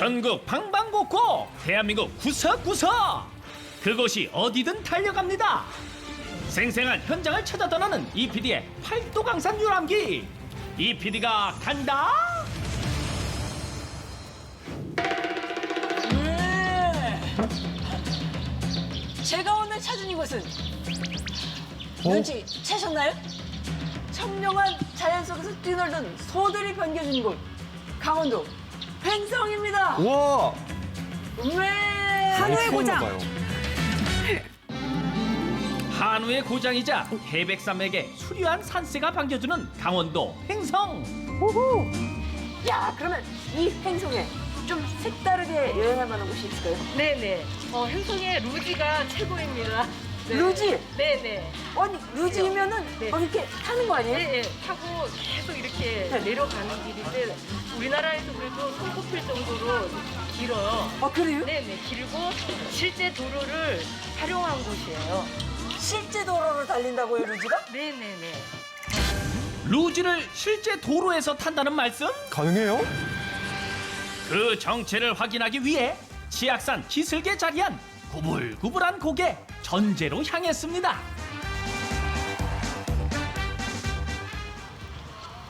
전국 방방곡곡 대한민국 구석구석. 그곳이 어디든 달려갑니다. 생생한 현장을 찾아 떠나는 이PD의 팔도 강산 유람기. 이PD가 간다. 제가 오늘 찾은 이곳은 어? 눈치 채셨나요? 청명한 자연 속에서 뛰놀던 소들이 반겨준 곳 강원도 횡성입니다. 우와! 네. 한우의 고장. 한우의 고장이자 태백산맥의 수려한 산세가 반겨주는 강원도 횡성 야 그러면 이 횡성에 좀 색다르게 여행할 만한 곳이 있을까요? 네네. 어, 행성의 루지가 최고입니다. 네. 루지? 네네. 아니 루지면은 네. 어, 이렇게 타는 거 아니에요? 네, 타고 계속 이렇게 네. 내려가는 길인데 우리나라에서 그래도 손꼽힐 정도로 길어요. 아 그래요? 네네. 길고 실제 도로를 활용한 곳이에요. 실제 도로를 달린다고요 루지가? 네네네. 루지를 실제 도로에서 탄다는 말씀? 가능해요? 그 정체를 확인하기 위해 치악산 기슭에 자리한 구불구불한 고개 전제로 향했습니다.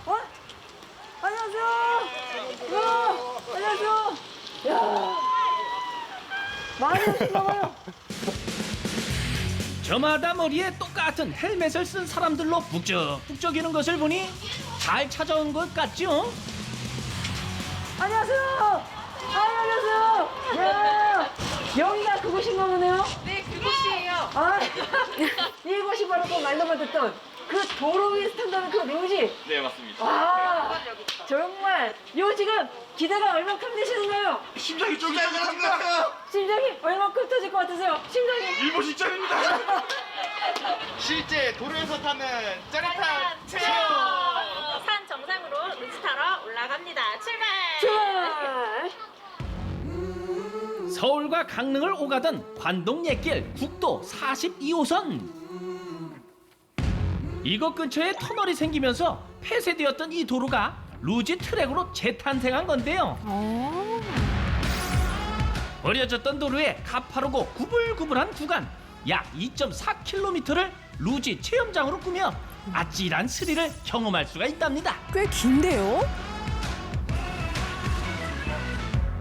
어? 안녕하세요. 야, 안녕하세요. 야, 많이 오신가 봐요. 저마다 머리에 똑같은 헬멧을 쓴 사람들로 북적북적이는 것을 보니 잘 찾아온 것 같죠? 안녕하세요. 아, 안녕하세요. 야, 여기가 그곳인가 보네요. 네, 그곳이에요. 아, 이곳이 바로 그 말로만 듣던 그 도로 위에서 탄다는 그 루지. 네 맞습니다. 와, 정말 요 지금 기대가 얼마큼 되시는가요? 심장이 쫄깃쫄깃합니다. 심장이 얼마큼 터질 것 같으세요? 심장이. 일본 직전입니다. 실제 도로에서 타는 짜릿한 체험. 산 정상으로 루지 타러 올라갑니다. 출발! 출발. 서울과 강릉을 오가던 관동 옛길 국도 42호선. 이곳 근처에 터널이 생기면서 폐쇄되었던 이 도로가 루지 트랙으로 재탄생한 건데요. 버려졌던 도로에 가파르고 구불구불한 구간 약 2.4km를 루지 체험장으로 꾸며 아찔한 스릴을 경험할 수가 있답니다. 꽤 긴데요?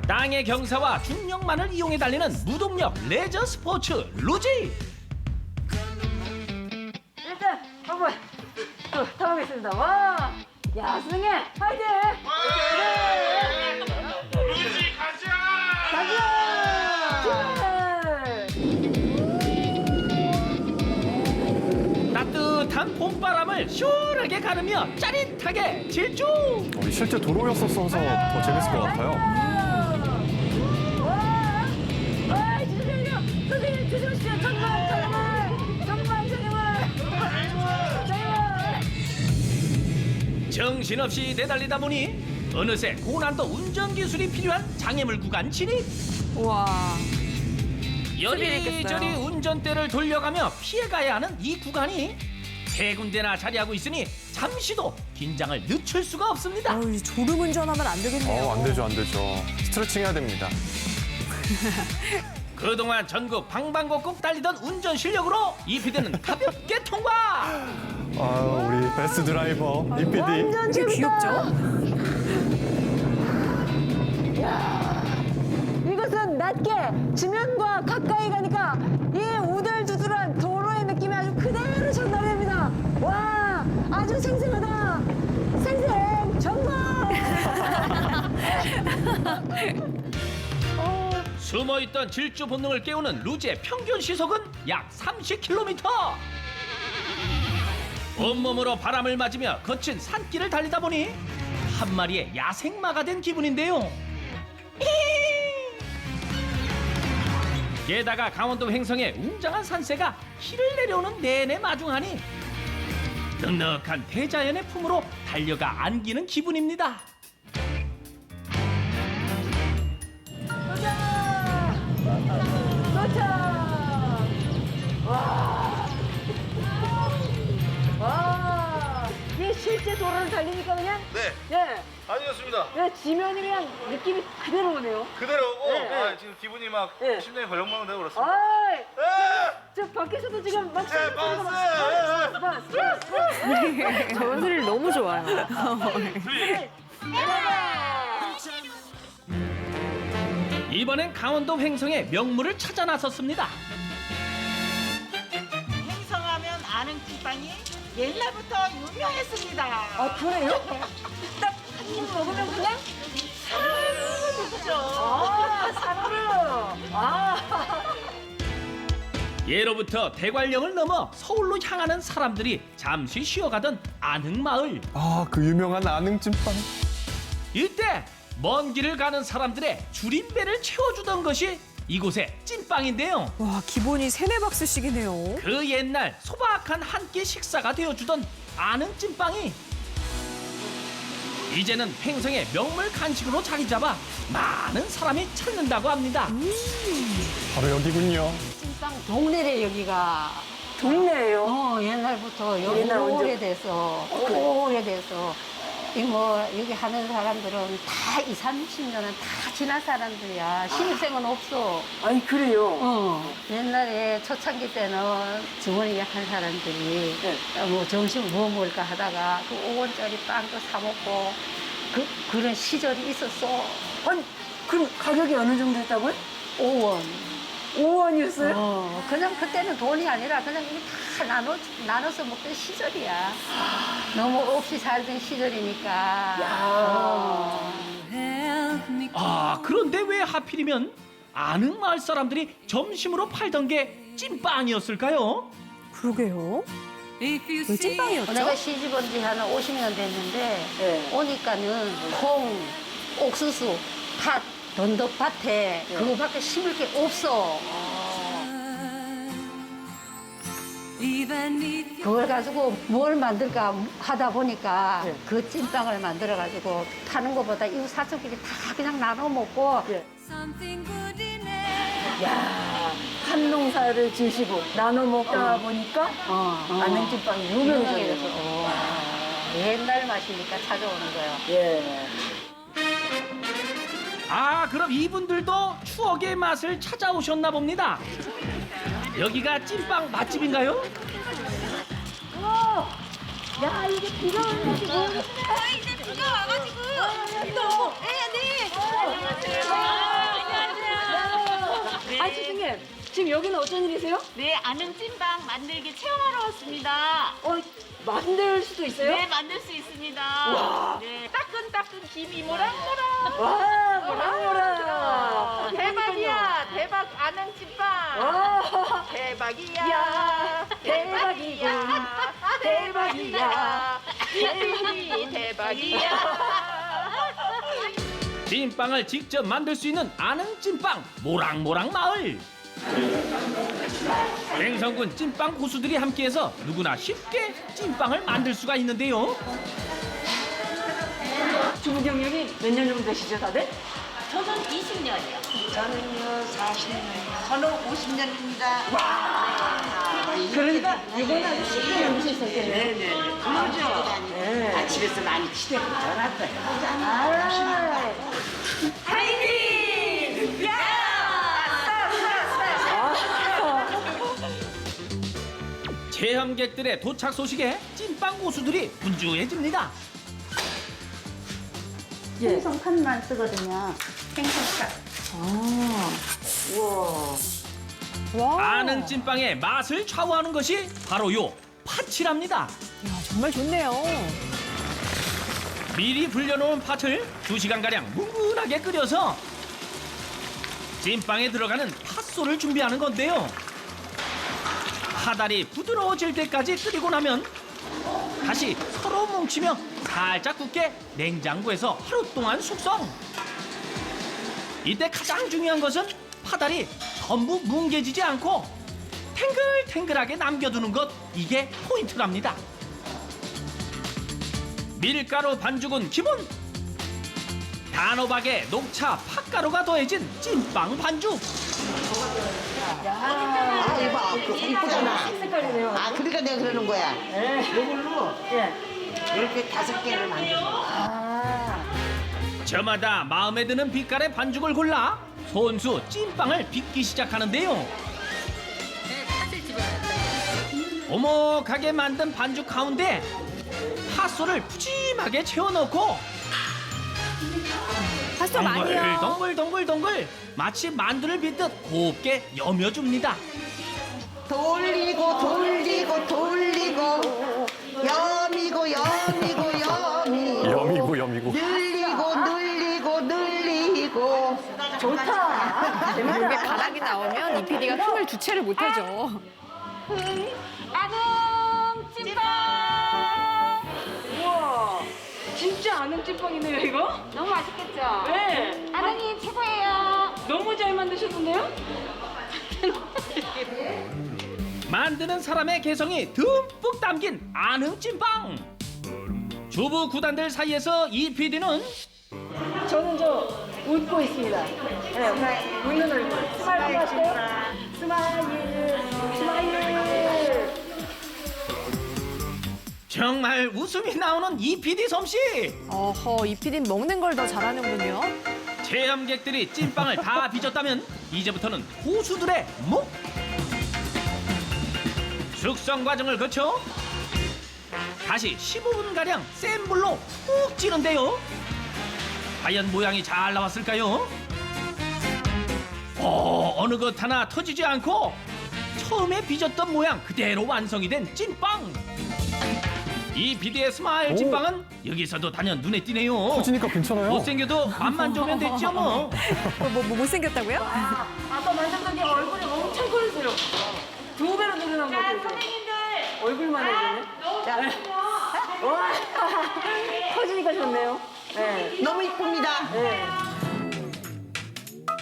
땅의 경사와 중력만을 이용해 달리는 무동력 레저 스포츠 루지. 일단 한번 또 타보겠습니다. 와, 야 승혜, 화이팅! 네. 루지 가자. 가자! 출발! 따뜻한 봄바람을 시원하게 가르며 짜릿하게 질주. 우리 실제 도로였었어서 더 재밌을 것 같아요. 정신없이 내달리다 보니 어느새 고난도 운전 기술이 필요한 장애물 구간 진입. 와. 여리저리 스릴있겠어요. 운전대를 돌려가며 피해가야 하는 이 구간이 세 군데나 자리하고 있으니 잠시도 긴장을 늦출 수가 없습니다. 아유, 이 졸음 운전하면 안 되겠네요. 어, 안 되죠, 안 되죠. 스트레칭 해야 됩니다. 그동안 전국 방방곡곡 달리던 운전 실력으로 이 피디는 가볍게 통과. 아유, 우리 베스트 드라이버, 이PD. 완전 재밌다. 귀엽죠? 이것은 낮게 지면과 가까이 가니까 이 우들두들한 도로의 느낌이 아주 그대로 전달됩니다. 와, 아주 생생하다. 생생 정말. 숨어있던 질주 본능을 깨우는 루지의 평균 시속은 약 30km. 온몸으로 바람을 맞으며 거친 산길을 달리다 보니 한 마리의 야생마가 된 기분인데요. 게다가 강원도 횡성의 웅장한 산세가 길을 내려오는 내내 마중하니 넉넉한 대자연의 품으로 달려가 안기는 기분입니다. 실제 도로를 달리니까 그냥 네. 예. 아니었습니다. 예, 지면이 그냥 느낌이 그대로 오네요. 그대로고. 네. 아, 예. 지금 기분이 막 네. 심장이 벌렁벌렁되고 그렇습니다. 아, 저 밖에서도 지금 막 예, 박수! 저 소리를 너무 좋아요. 이번엔 강원도 횡성의 명물을 찾아 나섰습니다. 행성하면 아는 지방이 옛날부터 유명했습니다. 아 그래요? 딱 한 입 먹으면 그냥? 아 사르르. 아. 예로부터 대관령을 넘어 서울로 향하는 사람들이 잠시 쉬어가던 안흥마을. 아, 그 유명한 아능찜빵. 이때 먼 길을 가는 사람들의 줄임배를 채워주던 것이 이곳의 찐빵인데요. 와, 기본이 세네 박스씩이네요. 그 옛날 소박한 한 끼 식사가 되어주던 아는 찐빵이 이제는 횡성의 명물 간식으로 자리 잡아 많은 사람이 찾는다고 합니다. 바로 여기군요. 찐빵 동네래 여기가. 동네예요. 어 옛날부터 여기 옛날 언제- 오래돼서 오래돼서 이 뭐 여기 하는 사람들은 다 2, 30년은 다 지난 사람들이야. 신입생은 없어. 아니 그래요. 어 옛날에 초창기 때는 주머니에 한 사람들이 네. 뭐 점심 뭐 먹을까 하다가 그 5원짜리 빵도 사 먹고 그 그런 시절이 있었어. 아니 그럼 가격이 어느 정도 했다고요? 5원. 5원이었어요? 어, 그냥 그때는 돈이 아니라 그냥 이게 다 나눠, 나눠서 먹던 시절이야. 너무 없이 살던 시절이니까. 어. 아 그런데 왜 하필이면 안흥마을 사람들이 점심으로 팔던 게 찐빵이었을까요? 그러게요. 왜 찐빵이었죠? 내가 시집 온 지 한 50년 됐는데, 네. 오니까는 콩, 옥수수, 팥, 돈덕밭에 그거밖에 심을 게 없어. 그걸 가지고 뭘 만들까 하다 보니까 네. 그 찐빵을 만들어 가지고 파는 것보다 이웃 사촌끼리 다 그냥 나눠 먹고 예. 야, 한 농사를 지시고 나눠 먹다 보니까 어, 어. 안흥찐빵이 유명해져서 유명해져서. 어. 옛날 맛이니까 찾아오는 거야. 예. 아 그럼 이분들도 추억의 맛을 찾아오셨나 봅니다. 여기가 찐빵 맛집인가요? 야, 이게 비가 오는 건지 모르겠네. 이제 비가 와가지고 또 아, 선생님. 지금 여기는 어쩐 일이세요? 네 아는 찐빵 만들기 체험하러 왔습니다. 어, 만들 수도 있어요? 네 만들 수 있습니다. 네 따끈따끈 김이 모락모락. 와, 뭐라 뭐라. 대박이야. 대박 아는 찐빵. 와, 대박이야. 야, 대박이군. 대박이야. 기분이 대박이야. 찐빵을 직접 만들 수 있는 아는 찐빵 모락모락 마을. 횡성군 찐빵 고수들이 함께해서 누구나 쉽게 찐빵을 만들 수가 있는데요. 주부 경력이 몇 년 정도 되시죠, 다들? 저는 20년이요. 저는요 40년. 저는 50년입니다. 그러니까 이건 아주 쉽게 만들 수 있었겠네. 네네. 그러죠. 네. 아, 집에서 많이 치대고 전화했어요. 아, 체험객들의 도착 소식에 찐빵 고수들이 분주해집니다. 생선 칸만 쓰거든요. 생선칸. 와. 아는 찐빵의 맛을 좌우하는 것이 바로 요 팥이랍니다. 야, 정말 좋네요. 미리 불려놓은 팥을 두시간가량 뭉근하게 끓여서 찐빵에 들어가는 팥소를 준비하는 건데요. 파달이 부드러워질 때까지 끓이고 나면 다시 서로 뭉치며 살짝 굳게 냉장고에서 하루 동안 숙성. 이때 가장 중요한 것은 파달이 전부 뭉개지지 않고 탱글탱글하게 남겨두는 것 이게 포인트랍니다. 밀가루 반죽은 기본. 단호박에 녹차 팥가루가 더해진 찐빵 반죽. 아, 이거 이쁘잖아. 색깔이네요. 아, 그러니까 내가 그러는 거야. 네. 이걸로 예. 이렇게 다섯 개를 만들어. 저마다 마음에 드는 빛깔의 반죽을 골라 손수 찐빵을 빚기 시작하는데요. 오목하게 만든 반죽 가운데 팥소를 푸짐하게 채워넣고 파스타 많이요. 동글 동글 동글 마치 만두를 빚듯 곱게 여며줍니다. 돌리고 돌리고 돌리고 여미고 여미고 여미 여미고 여미고. 늘리고 늘리고 늘리고 목에 바닥이 나오면 이 PD가 흥을 주체를 못하죠. 진짜 아는 찐빵이네요 이거. 너무 맛있겠죠? 네. 아드님 최고예요. 너무 잘 만드셨는데요? 만드는 사람의 개성이 듬뿍 담긴 아능 찐빵. 주부 구단들 사이에서 이 PD는 저는 저 웃고 있습니다. 네, 웃는 얼굴. 스마일? 스마일, 스마일. 정말 웃음이 나오는 이 PD 솜씨. 어허, 이 PD는 먹는 걸 더 잘하는군요. 체험객들이 찐빵을 다 빚었다면 이제부터는 고수들의 목. 숙성 과정을 거쳐 다시 15분 가량 센 불로 푹 찌는데요. 과연 모양이 잘 나왔을까요? 어, 어느 것 하나 터지지 않고 처음에 빚었던 모양 그대로 완성이 된 찐빵. 이 비디의 스마일 오. 찐빵은 여기서도 단연 눈에 띄네요. 터지니까 괜찮아요. 못생겨도 맛만 좋으면 됐죠 뭐. 뭐, 뭐, 뭐 못생겼다고요? 아까 만졌더니 얼굴이 엄청 커졌어요. 두 배로 늘어난 것 같아요. 얼굴만 해주네. 자, 와, 커지니까 좋네요. 네. 너무 이쁩니다.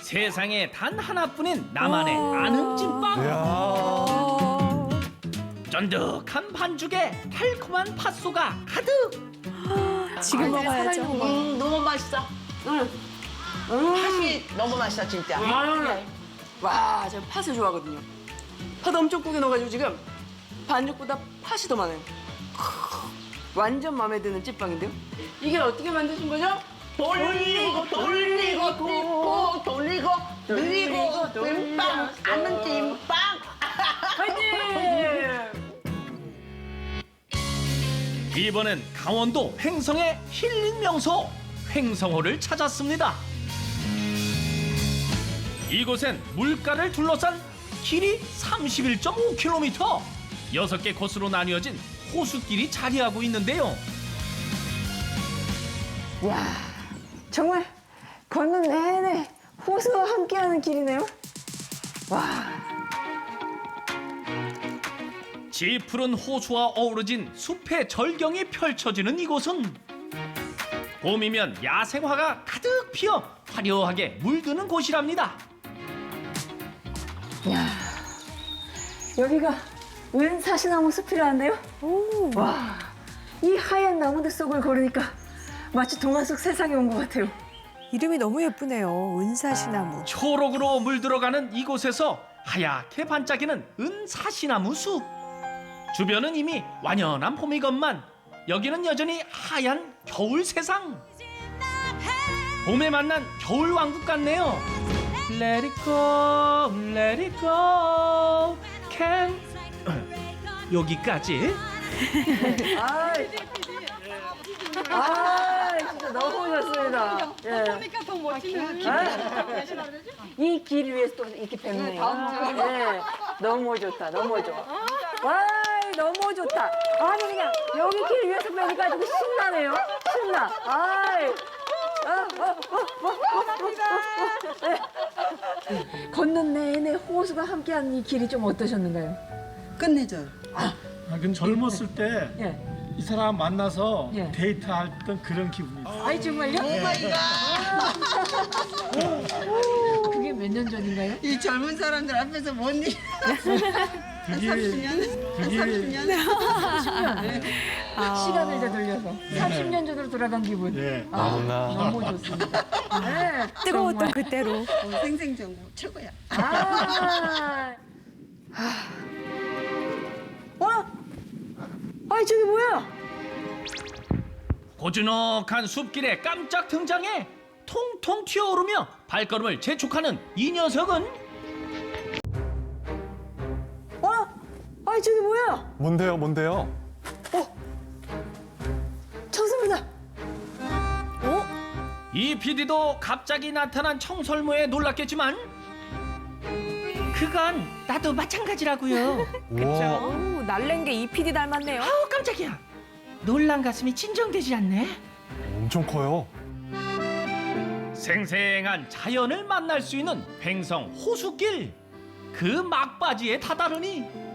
세상에 단 하나뿐인 나만의 아는 찐빵. 이야. 어... 쫀득한 반죽에 달콤한 팥소가 가득. 지금 먹어야죠. 음, 너무 맛있어. 응. 팥이 너무 맛있어 진짜. 와, 제가 팥을 좋아하거든요. 팥 엄청 꾸겨 넣어가지고 지금 반죽보다 팥이 더 많아요. 완전 마음에 드는 찐빵인데요? 이게 어떻게 만드신 거죠? 돌리고 돌리고 돌리고 돌리고 늘리고 찐빵 아는 찐빵. 이번엔 강원도 횡성의 힐링 명소 횡성호를 찾았습니다. 이곳엔 물가를 둘러싼 길이 31.5km, 6개 코스로 나뉘어진 호수길이 자리하고 있는데요. 와, 정말 걷는 내내 호수와 함께하는 길이네요. 와. 지푸른 호수와 어우러진 숲의 절경이 펼쳐지는 이곳은 봄이면 야생화가 가득 피어 화려하게 물드는 곳이랍니다. 여기가 웬 사시나무 숲이라는데요? 와, 이 하얀 나무들 속을 걸으니까 마치 동화 속 세상에 온 것 같아요. 이름이 너무 예쁘네요. 은사시나무. 초록으로 물들어가는 이곳에서 하얗게 반짝이는 은사시나무 숲. 주변은 이미 완연한 봄이건만 여기는 여전히 하얀 겨울 세상. 봄에 만난 겨울 왕국 같네요. Let it go, let it go, can 여기까지. 아, 진짜 너무 좋습니다. 예. 그러니까 더 멋지는 이 길 위에서 또 이렇게 뵙네요. 예, 너무 좋다, 너무 좋아. 와, 너무 좋다. 아니 그냥 여기 길 위에서 뵈니까 아주 신나네요. 신나. 아이. 어, 어, 어, 어, 어, 어, 어. 예. 걷는 내내 호수가 함께하는 이 길이 좀 어떠셨는가요? 끝내줘요. 아, 그 젊었을 때 이 예. 사람 만나서 예. 데이트할 던 그런 기분이에요. 아이 정말요? 오마이갓. 그게 몇 년 전인가요? 이 젊은 사람들 앞에서 뭔 일? 그게 그게 시간을 되돌려서 30년 전으로 돌아간 기분. 예. 아. 너무 좋습니다. 네, 뜨거웠던 정말. 그때로. 생생정보 최고야. 아. 어? 아니 저기 뭐야? 고즈넉한 숲길에 깜짝 등장해 통통 튀어오르며 발걸음을 재촉하는 이 녀석은 아니 저기 뭐야? 뭔데요, 뭔데요? 청소입니다. 이 PD도 갑자기 나타난 청설모에 놀랐겠지만 그건 나도 마찬가지라고요. 우와. 오, 날랜 게이 PD 닮았네요. 아우 깜짝이야. 놀란 가슴이 진정되지 않네. 엄청 커요. 생생한 자연을 만날 수 있는 횡성 호수길 그 막바지에 다다르니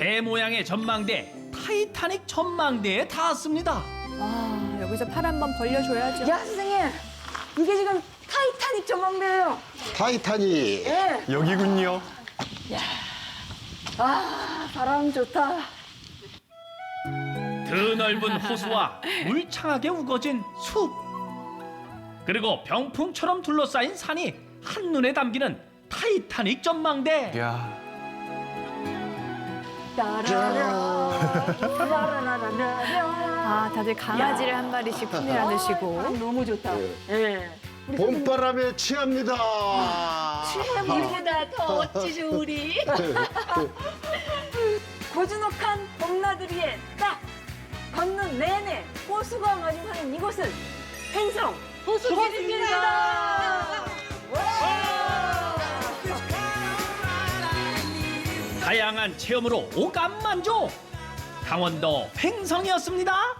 배 모양의 전망대 타이타닉 전망대에 닿았습니다. 와, 여기서 팔 한번 벌려줘야죠. 야 선생님 이게 지금 타이타닉 전망대예요. 타이탄이 예. 여기군요. 아 바람 좋다. 드넓은 호수와 울창하게 우거진 숲 그리고 병풍처럼 둘러싸인 산이 한눈에 담기는 타이타닉 전망대 야. 아, 다들 강아지를 한 마리씩 품에 안으시고. 너무 좋다. 예. 봄바람에 취합니다. 우리보다 더 어찌죠 우리? 고즈넉한 봄나들이에 딱 걷는 내내 호수가 마주하는 이곳은 횡성 호수길입니다. 다양한 체험으로 오감 만족 강원도 횡성이었습니다.